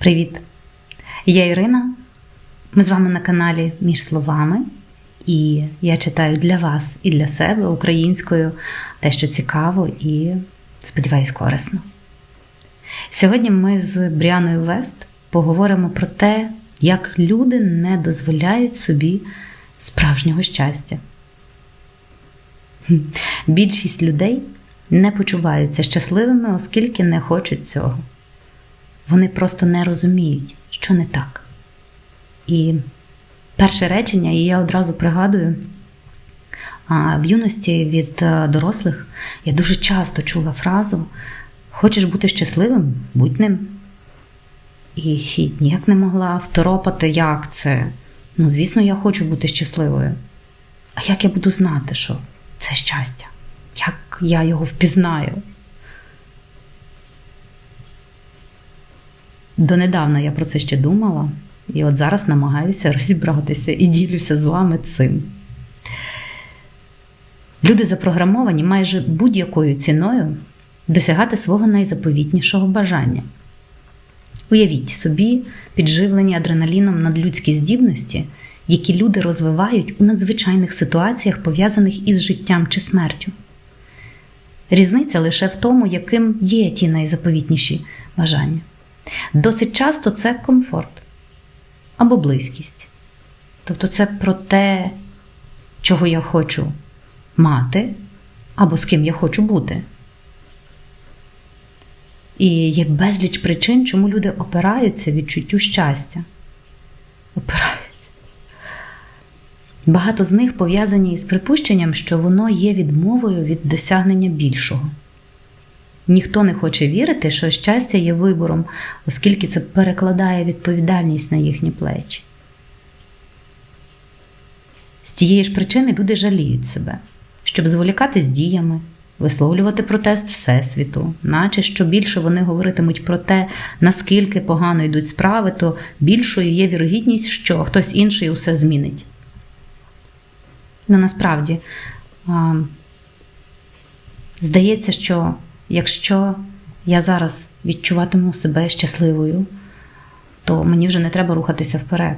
Привіт! Я Ірина. Ми з вами на каналі Між словами, і я читаю для вас і для себе українською те, що цікаво і, сподіваюсь, корисно. Сьогодні ми з Бріаною Вест поговоримо про те, як люди не дозволяють собі справжнього щастя. Більшість людей не почуваються щасливими, оскільки не хочуть цього. Вони просто не розуміють, що не так. І перше речення, і я одразу пригадую, в юності від е, дорослих я дуже часто чула фразу Хочеш бути щасливим? Будь ним. І ніяк не могла второпати, як це. Ну, звісно, я хочу бути щасливою. А як я буду знати, що це щастя? Як я його впізнаю? Донедавна я про це ще думала, і от зараз намагаюся розібратися і ділюся з вами цим. Люди запрограмовані майже будь-якою ціною досягати свого найзаповітнішого бажання. Уявіть собі підживлені адреналіном надлюдські здібності, які люди розвивають у надзвичайних ситуаціях, пов'язаних із життям чи смертю. Різниця лише в тому, яким є ті найзаповітніші бажання. Досить часто це комфорт або близькість. Тобто це про те, чого я хочу мати, або з ким я хочу бути. І є безліч причин, чому люди опираються відчуттю щастя. Опираються. Багато з них пов'язані з припущенням, що воно є відмовою від досягнення більшого. Ніхто не хоче вірити, що щастя є вибором, оскільки це перекладає відповідальність на їхні плечі. З тієї ж причини люди жаліють себе, щоб зволікати з діями, висловлювати протест Всесвіту, наче що більше вони говоритимуть про те, наскільки погано йдуть справи, то більшою є вірогідність, що хтось інший усе змінить. Ну насправді, здається, що якщо я зараз відчуватиму себе щасливою, то мені вже не треба рухатися вперед.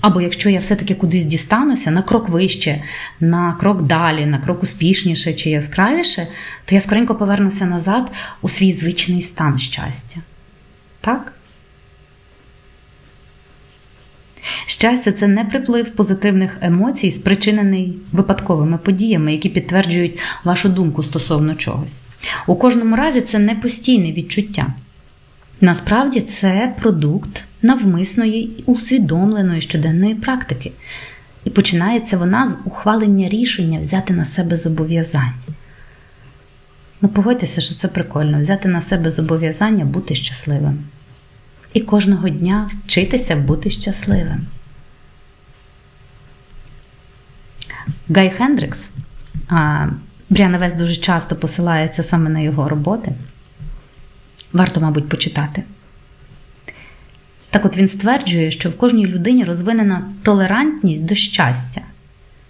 Або якщо я все-таки кудись дістануся на крок вище, на крок далі, на крок успішніше чи яскравіше, то я скоренько повернуся назад у свій звичний стан щастя. Так? Щастя це не приплив позитивних емоцій, спричинений випадковими подіями, які підтверджують вашу думку стосовно чогось. У кожному разі це не постійне відчуття. Насправді це продукт навмисної і усвідомленої щоденної практики. І починається вона з ухвалення рішення взяти на себе зобов'язання. Ну, погодьтеся, що це прикольно взяти на себе зобов'язання бути щасливим. І кожного дня вчитися бути щасливим. Гай Хендрикс, Бріана Вес дуже часто посилається саме на його роботи. Варто, мабуть, почитати. Так от він стверджує, що в кожній людині розвинена толерантність до щастя,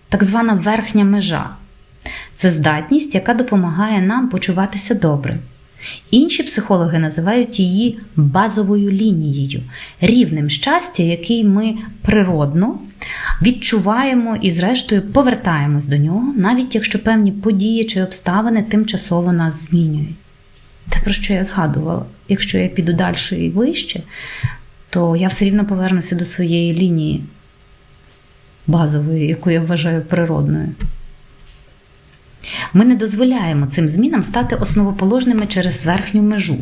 так звана верхня межа. Це здатність, яка допомагає нам почуватися добре. Інші психологи називають її базовою лінією, рівнем щастя, який ми природно відчуваємо і, зрештою, повертаємось до нього, навіть якщо певні події чи обставини тимчасово нас змінюють. Те, про що я згадувала, якщо я піду далі і вище, то я все рівно повернуся до своєї лінії базової, яку я вважаю природною. Ми не дозволяємо цим змінам стати основоположними через верхню межу.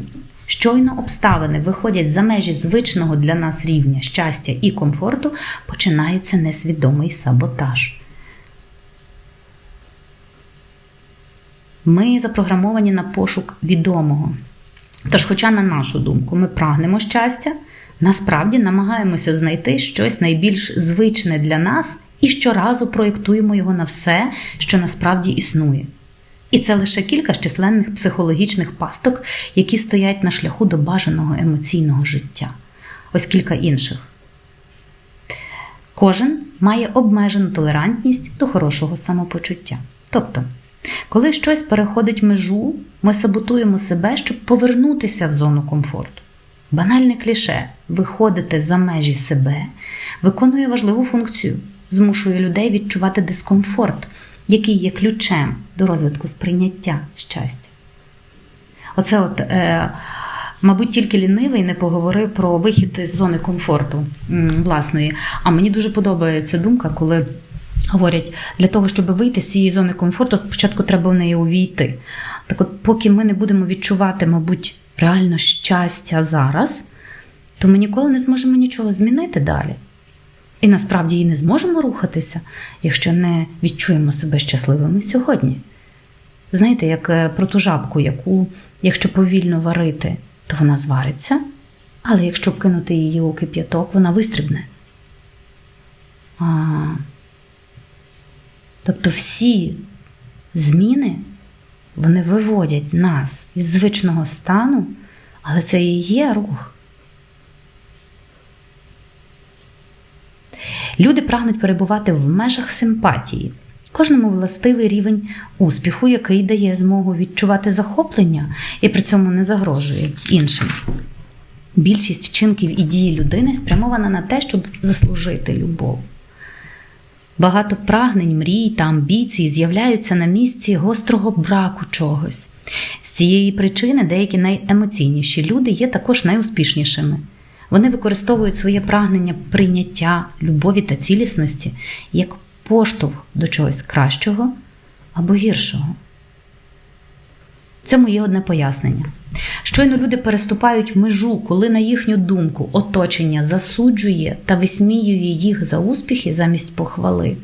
Щойно обставини виходять за межі звичного для нас рівня щастя і комфорту, починається несвідомий саботаж. Ми запрограмовані на пошук відомого. Тож, хоча, на нашу думку, ми прагнемо щастя, насправді намагаємося знайти щось найбільш звичне для нас і щоразу проєктуємо його на все, що насправді існує. І це лише кілька з численних психологічних пасток, які стоять на шляху до бажаного емоційного життя. Ось кілька інших. Кожен має обмежену толерантність до хорошого самопочуття. Тобто, коли щось переходить межу, ми саботуємо себе, щоб повернутися в зону комфорту. банальне кліше виходити за межі себе виконує важливу функцію, змушує людей відчувати дискомфорт, який є ключем до розвитку сприйняття щастя. Оце от. Е, Мабуть, тільки лінивий не поговорив про вихід з зони комфорту власної. А мені дуже подобається думка, коли говорять, для того, щоб вийти з цієї зони комфорту, спочатку треба в неї увійти. Так от, поки ми не будемо відчувати, мабуть, реально щастя зараз, то ми ніколи не зможемо нічого змінити далі. І насправді і не зможемо рухатися, якщо не відчуємо себе щасливими сьогодні. Знаєте, як е, про ту жабку, яку, якщо повільно варити, то вона звариться, але якщо вкинути її у кип'яток, вона вистрибне. А, Тобто всі зміни вони виводять нас із звичного стану, але це і є рух. Люди прагнуть перебувати в межах симпатії. Кожному властивий рівень успіху, який дає змогу відчувати захоплення і при цьому не загрожує іншим. Більшість вчинків і дії людини спрямована на те, щоб заслужити любов. Багато прагнень, мрій та амбіцій з'являються на місці гострого браку чогось. З цієї причини деякі найемоційніші люди є також найуспішнішими. Вони використовують своє прагнення прийняття, любові та цілісності як поштовх до чогось кращого або гіршого. Цьому є одне пояснення. Щойно люди переступають межу, коли, на їхню думку, оточення засуджує та висміює їх за успіхи замість похвали.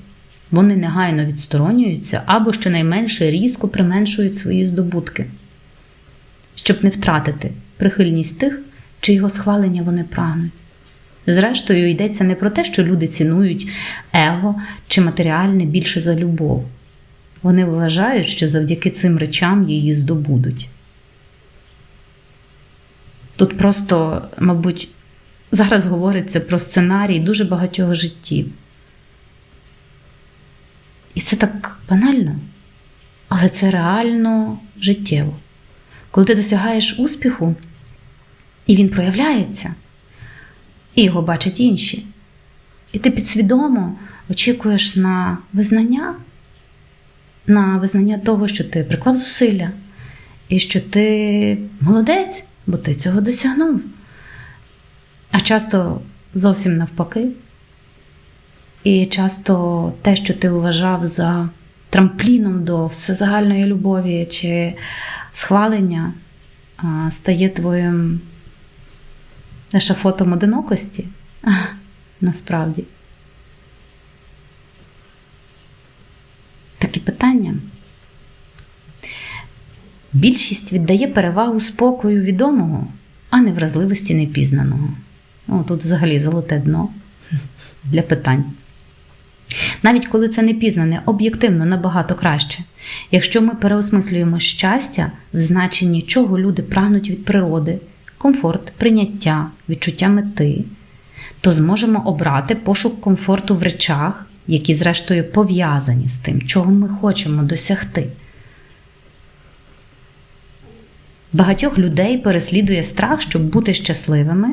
Вони негайно відсторонюються або щонайменше різко применшують свої здобутки, щоб не втратити прихильність тих, чиїго схвалення вони прагнуть. Зрештою, йдеться не про те, що люди цінують его чи матеріальне більше за любов. Вони вважають, що завдяки цим речам її здобудуть. Тут просто, мабуть, зараз говориться про сценарій дуже багатьох життів. І це так банально, але це реально життєво. Коли ти досягаєш успіху, і він проявляється, і його бачать інші. І ти підсвідомо очікуєш на визнання, на визнання того, що ти приклав зусилля, і що ти молодець, бо ти цього досягнув. А часто зовсім навпаки. І часто те, що ти вважав за трампліном до всезагальної любові чи схвалення, стає твоїм ешафотом одинокості. Насправді. Такі питання. Більшість віддає перевагу спокою відомого, а не вразливості непізнаного. Ну, Тут взагалі золоте дно для питань. Навіть коли це непізнане, об'єктивно набагато краще. Якщо ми переосмислюємо щастя в значенні, чого люди прагнуть від природи, комфорт, прийняття, відчуття мети, то зможемо обрати пошук комфорту в речах, які, зрештою, пов'язані з тим, чого ми хочемо досягти. Багатьох людей переслідує страх, щоб бути щасливими,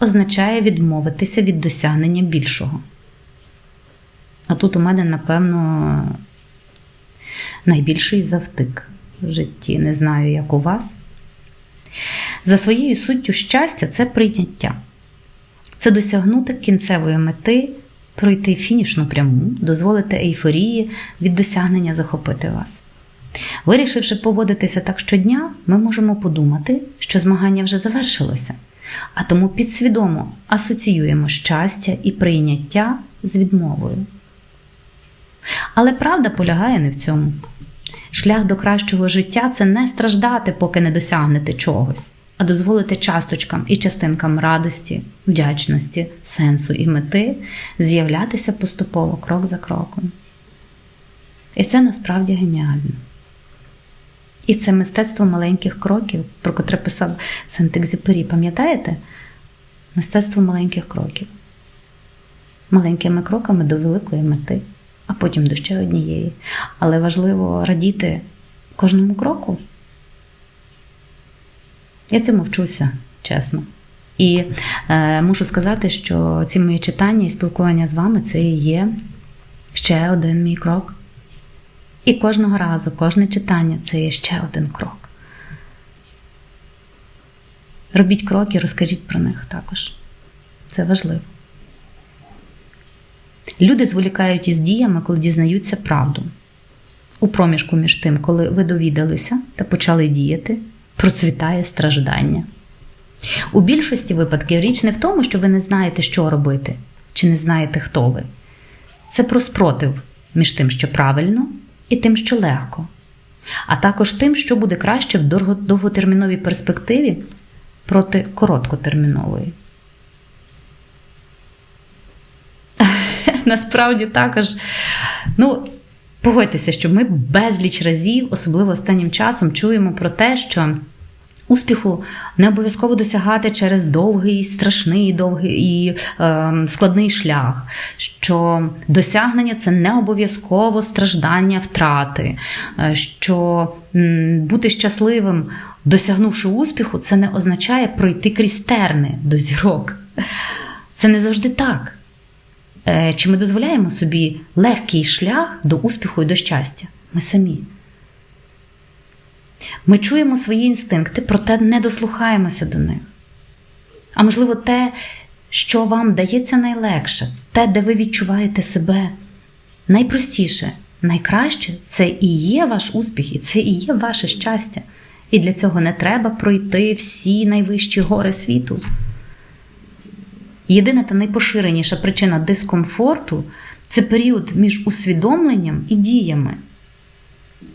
означає відмовитися від досягнення більшого. А тут у мене, напевно, найбільший завтик в житті. Не знаю, як у вас. За своєю суттю щастя це прийняття. Це досягнути кінцевої мети, пройти фінішну пряму, дозволити ейфорії від досягнення захопити вас. Вирішивши поводитися так щодня, ми можемо подумати, що змагання вже завершилося, а тому підсвідомо асоціюємо щастя і прийняття з відмовою. Але правда полягає не в цьому. Шлях до кращого життя це не страждати, поки не досягнете чогось, а дозволити часточкам і частинкам радості, вдячності, сенсу і мети з'являтися поступово крок за кроком. І це насправді геніально. І це мистецтво маленьких кроків, про котре писав Сент-Екзюпері, пам'ятаєте? Мистецтво маленьких кроків. Маленькими кроками до великої мети, а потім до ще однієї. Але важливо радіти кожному кроку. Я цьому вчуся, чесно. І е, мушу сказати, що ці мої читання і спілкування з вами це і є ще один мій крок. І кожного разу, кожне читання це є ще один крок. Робіть кроки, розкажіть про них також. Це важливо. Люди зволікають із діями, коли дізнаються правду. У проміжку між тим, коли ви довідалися та почали діяти, процвітає страждання. У більшості випадків річ не в тому, що ви не знаєте, що робити, чи не знаєте, хто ви. Це про спротив між тим, що правильно, і тим, що легко, а також тим, що буде краще в довготерміновій перспективі проти короткотермінової. Насправді також, ну, погодьтеся, що ми безліч разів, особливо останнім часом, чуємо про те, що. Успіху не обов'язково досягати через довгий, страшний, довгий і е, складний шлях, що досягнення це не обов'язково страждання втрати, е, що бути щасливим, досягнувши успіху, це не означає пройти крізь терни до зірок. Це не завжди так. Е, чи ми дозволяємо собі легкий шлях до успіху і до щастя? Ми самі. Ми чуємо свої інстинкти, проте не дослухаємося до них. А можливо, те, що вам дається найлегше, те, де ви відчуваєте себе найпростіше, найкраще це і є ваш успіх, і це і є ваше щастя. І для цього не треба пройти всі найвищі гори світу. Єдина та найпоширеніша причина дискомфорту це період між усвідомленням і діями.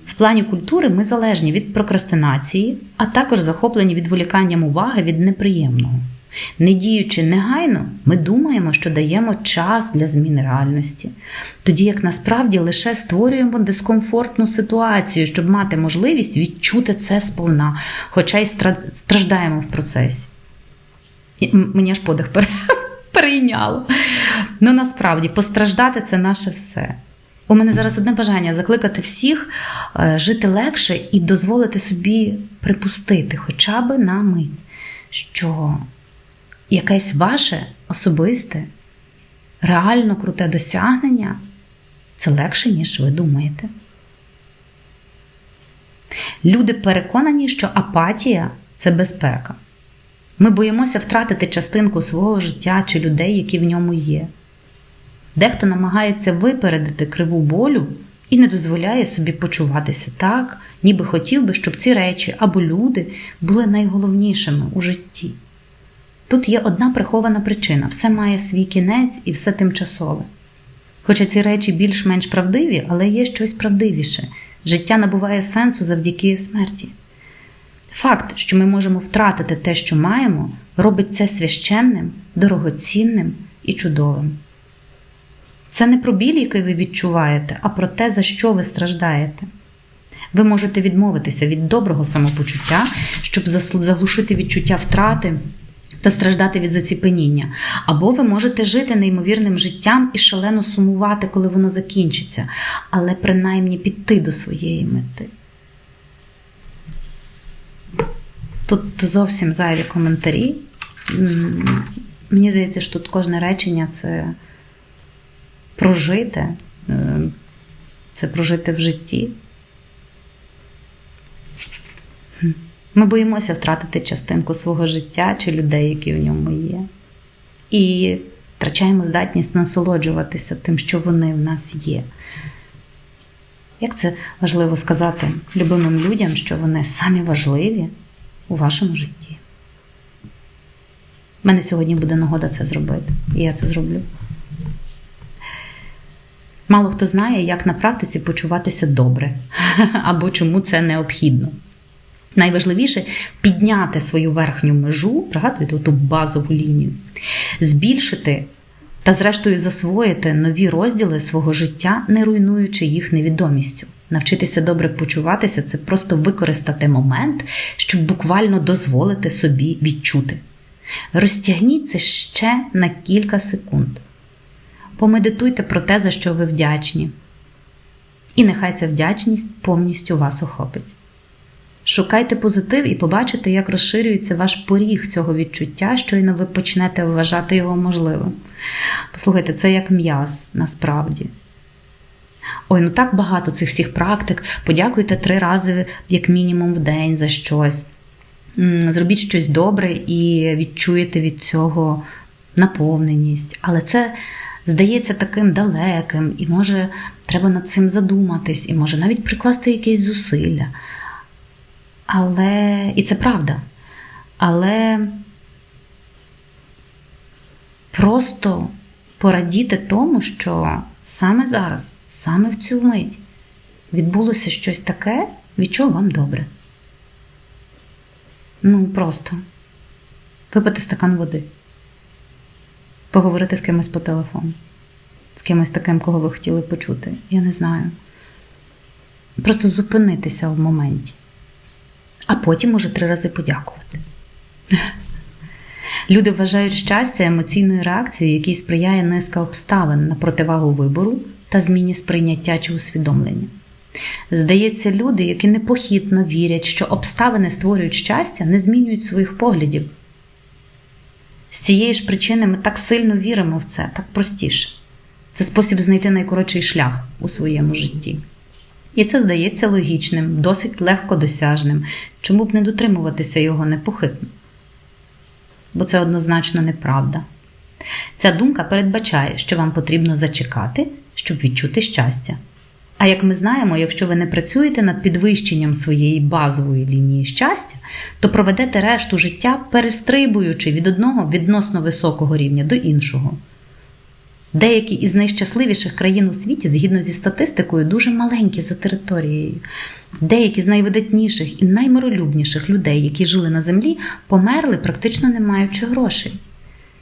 В плані культури ми залежні від прокрастинації, а також захоплені відволіканням уваги від неприємного. Не діючи негайно, ми думаємо, що даємо час для зміни реальності, тоді як насправді лише створюємо дискомфортну ситуацію, щоб мати можливість відчути це сповна, хоча й страждаємо в процесі. Мені аж подих перейняло. Ну насправді постраждати це наше все. У мене зараз одне бажання закликати всіх е, жити легше і дозволити собі припустити, хоча би на мить, що якесь ваше особисте, реально круте досягнення це легше, ніж ви думаєте. Люди переконані, що апатія це безпека. Ми боїмося втратити частинку свого життя чи людей, які в ньому є. Дехто намагається випередити криву болю і не дозволяє собі почуватися так, ніби хотів би, щоб ці речі або люди були найголовнішими у житті. Тут є одна прихована причина: все має свій кінець і все тимчасове. Хоча ці речі більш-менш правдиві, але є щось правдивіше життя набуває сенсу завдяки смерті. Факт, що ми можемо втратити те, що маємо, робить це священним, дорогоцінним і чудовим. Це не про біль, який ви відчуваєте, а про те, за що ви страждаєте. Ви можете відмовитися від доброго самопочуття, щоб заглушити відчуття втрати та страждати від заціпеніння. Або ви можете жити неймовірним життям і шалено сумувати, коли воно закінчиться, але принаймні піти до своєї мети. Тут зовсім зайві коментарі. Мені здається, що тут кожне речення це прожити, е, це прожити в житті. Ми боїмося втратити частинку свого життя чи людей, які в ньому є. І втрачаємо здатність насолоджуватися тим, що вони в нас є. Як це важливо сказати любимим людям, що вони самі важливі у вашому житті? У мене сьогодні буде нагода це зробити, і я це зроблю. Мало хто знає, як на практиці почуватися добре або чому це необхідно. Найважливіше підняти свою верхню межу, пригадуєте ту базову лінію, збільшити та, зрештою, засвоїти нові розділи свого життя, не руйнуючи їх невідомістю. Навчитися добре почуватися це просто використати момент, щоб буквально дозволити собі відчути. Розтягніть це ще на кілька секунд. Помедитуйте про те, за що ви вдячні. І нехай ця вдячність повністю вас охопить. Шукайте позитив і побачите, як розширюється ваш поріг цього відчуття, щойно ви почнете вважати його можливим. Послухайте, це як м'яз насправді. Ой, ну так багато цих всіх практик. Подякуйте три рази, як мінімум, в день за щось. Зробіть щось добре і відчуєте від цього наповненість. Але це здається таким далеким, і може треба над цим задуматись, і може навіть прикласти якісь зусилля. Але і це правда. Але просто порадіти тому, що саме зараз, саме в цю мить відбулося щось таке, від чого вам добре. Ну, просто випити стакан води, поговорити з кимось по телефону, з кимось таким, кого ви хотіли почути. Я не знаю. Просто зупинитися в моменті а потім уже три рази подякувати. Люди вважають щастя емоційною реакцією, якій сприяє низка обставин на противагу вибору та зміні сприйняття чи усвідомлення. Здається, люди, які непохитно вірять, що обставини створюють щастя, не змінюють своїх поглядів. З цієї ж причини ми так сильно віримо в це, так простіше. Це спосіб знайти найкоротший шлях у своєму житті. І це здається логічним, досить легкодосяжним, чому б не дотримуватися його непохитно. Бо це однозначно неправда. Ця думка передбачає, що вам потрібно зачекати, щоб відчути щастя. А як ми знаємо, якщо ви не працюєте над підвищенням своєї базової лінії щастя, то проведете решту життя, перестрибуючи від одного відносно високого рівня до іншого. Деякі із найщасливіших країн у світі, згідно зі статистикою, дуже маленькі за територією. Деякі з найвидатніших і наймиролюбніших людей, які жили на землі, померли, практично не маючи грошей.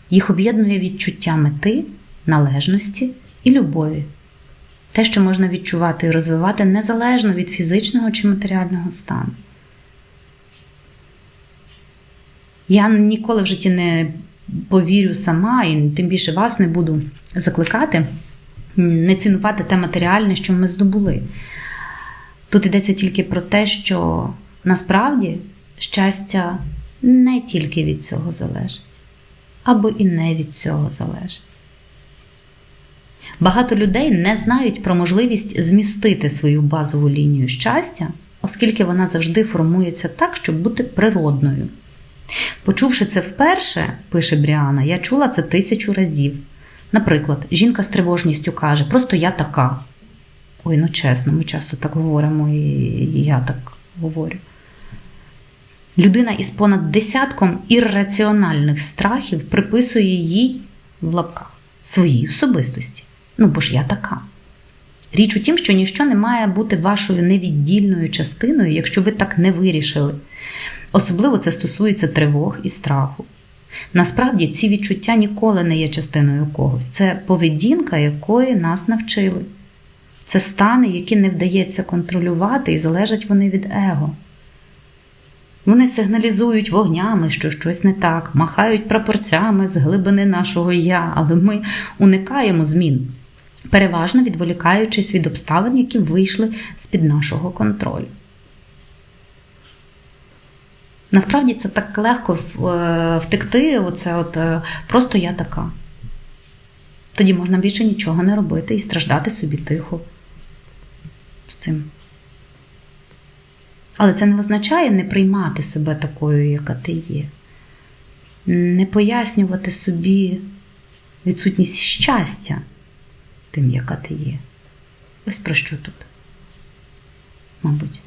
Їх об'єднує відчуття мети, належності і любові. Те, що можна відчувати і розвивати незалежно від фізичного чи матеріального стану. Я ніколи в житті не повірю сама, і тим більше вас не буду закликати, не цінувати те матеріальне, що ми здобули. Тут йдеться тільки про те, що насправді щастя не тільки від цього залежить, або і не від цього залежить. Багато людей не знають про можливість змістити свою базову лінію щастя, оскільки вона завжди формується так, щоб бути природною. Почувши це вперше, пише Бріана, я чула це тисячу разів. Наприклад, жінка з тривожністю каже, просто я така. Ой, ну чесно, ми часто так говоримо, і я так говорю. Людина із понад десятком ірраціональних страхів приписує їй в лапках своїй особистості. Ну, бо ж я така. Річ у тім, що ніщо не має бути вашою невіддільною частиною, якщо ви так не вирішили. Особливо це стосується тривог і страху. Насправді ці відчуття ніколи не є частиною когось. Це поведінка, якої нас навчили. Це стани, які не вдається контролювати, і залежать вони від его. Вони сигналізують вогнями, що щось не так, махають прапорцями з глибини нашого я, але ми уникаємо змін, переважно відволікаючись від обставин, які вийшли з-під нашого контролю. Насправді це так легко е, втекти, оце от е, просто я така. Тоді можна більше нічого не робити і страждати собі тихо з цим. Але це не означає не приймати себе такою, яка ти є, не пояснювати собі відсутність щастя тим, яка ти є. Ось про що тут, мабуть.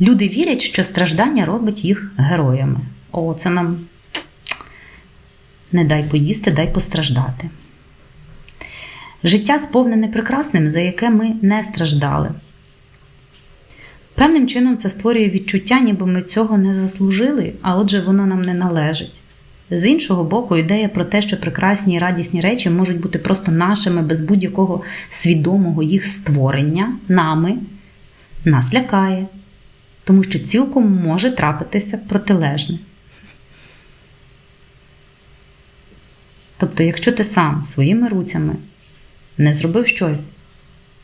Люди вірять, що страждання робить їх героями. О, це нам не дай поїсти, дай постраждати. Життя сповнене прекрасним, за яке ми не страждали. Певним чином це створює відчуття, ніби ми цього не заслужили, а отже, воно нам не належить. З іншого боку, ідея про те, що прекрасні і радісні речі можуть бути просто нашими без будь-якого свідомого їх створення нами, нас лякає тому що цілком може трапитися протилежне. Тобто, якщо ти сам своїми руцями не зробив щось,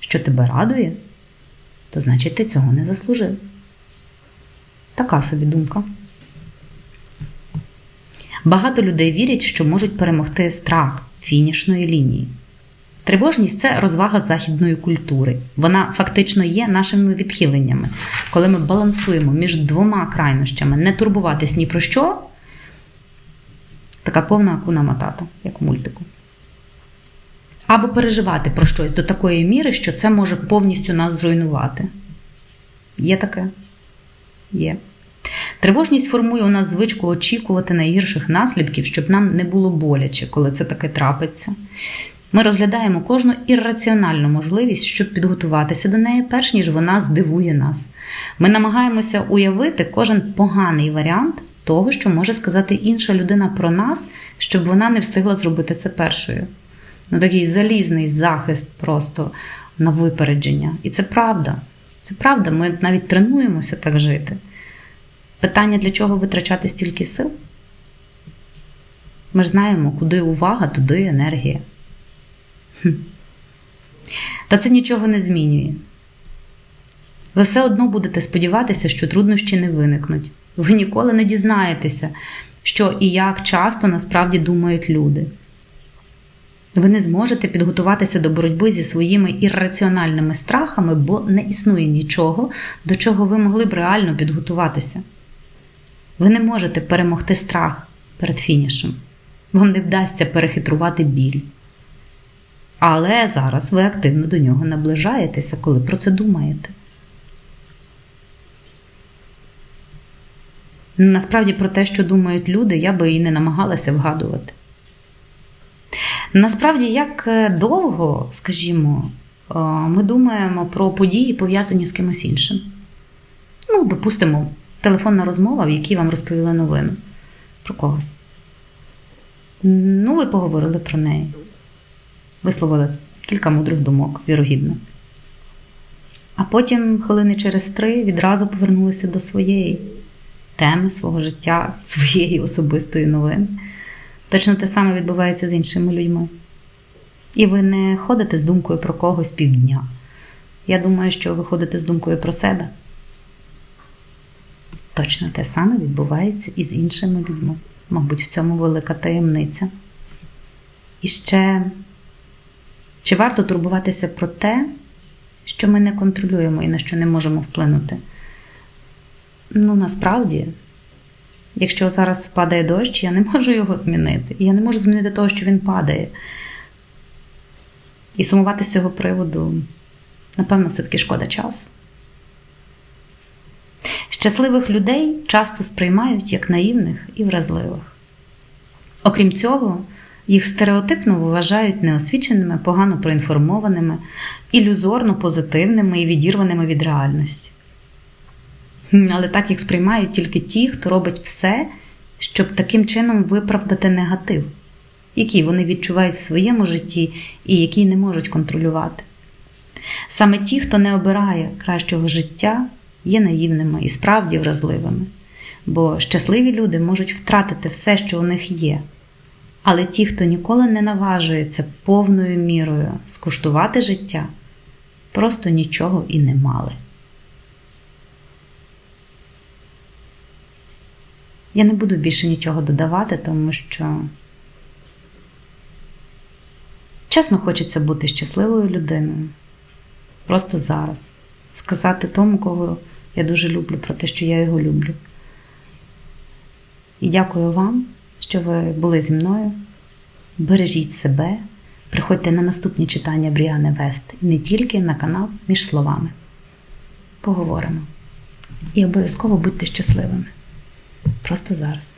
що тебе радує, то значить ти цього не заслужив. Така собі думка. Багато людей вірять, що можуть перемогти страх фінішної лінії. Тривожність це розвага західної культури. Вона фактично є нашими відхиленнями, коли ми балансуємо між двома крайнощами не турбуватись ні про що. Така повна акуна матата, як у мультику. Або переживати про щось до такої міри, що це може повністю нас зруйнувати. Є таке? Є. Тривожність формує у нас звичку очікувати найгірших наслідків, щоб нам не було боляче, коли це таке трапиться. Ми розглядаємо кожну ірраціональну можливість, щоб підготуватися до неї, перш ніж вона здивує нас. Ми намагаємося уявити кожен поганий варіант того, що може сказати інша людина про нас, щоб вона не встигла зробити це першою. Ну, такий залізний захист просто на випередження. І це правда. Це правда, ми навіть тренуємося так жити. Питання, для чого витрачати стільки сил? Ми ж знаємо, куди увага, туди енергія. Хм. Та це нічого не змінює. Ви все одно будете сподіватися, що труднощі не виникнуть. Ви ніколи не дізнаєтеся, що і як часто насправді думають люди. Ви не зможете підготуватися до боротьби зі своїми ірраціональними страхами, бо не існує нічого, до чого ви могли б реально підготуватися. Ви не можете перемогти страх перед фінішем. Вам не вдасться перехитрувати біль. Але зараз ви активно до нього наближаєтеся, коли про це думаєте. Насправді, про те, що думають люди, я би і не намагалася вгадувати. Насправді, як е, довго, скажімо, е, ми думаємо про події, пов'язані з кимось іншим. Ну, допустимо, телефонна розмова, в якій вам розповіли новину про когось. Ну, ви поговорили про неї. Висловили кілька мудрих думок, вірогідно. А потім, хвилини через три, відразу повернулися до своєї теми, свого життя, своєї особистої новини. Точно те саме відбувається з іншими людьми. І ви не ходите з думкою про когось півдня. Я думаю, що ви ходите з думкою про себе. Точно те саме відбувається і з іншими людьми. Мабуть, в цьому велика таємниця. І ще, чи варто турбуватися про те, що ми не контролюємо і на що не можемо вплинути? Ну, насправді. Якщо зараз падає дощ, я не можу його змінити. І я не можу змінити того, що він падає. І сумувати з цього приводу, напевно, все-таки шкода часу. Щасливих людей часто сприймають як наївних і вразливих. Окрім цього, їх стереотипно вважають неосвіченими, погано проінформованими, ілюзорно позитивними і відірваними від реальності. Але так їх сприймають тільки ті, хто робить все, щоб таким чином виправдати негатив, який вони відчувають в своєму житті і який не можуть контролювати. Саме ті, хто не обирає кращого життя, є наївними і справді вразливими, бо щасливі люди можуть втратити все, що у них є. Але ті, хто ніколи не наважується повною мірою скуштувати життя, просто нічого і не мали. Я не буду більше нічого додавати, тому що чесно хочеться бути щасливою людиною. Просто зараз. Сказати тому, кого я дуже люблю, про те, що я його люблю. І дякую вам, що ви були зі мною. Бережіть себе, приходьте на наступні читання Бріани Вест і не тільки на канал між словами. Поговоримо. І обов'язково будьте щасливими. Просто зараз.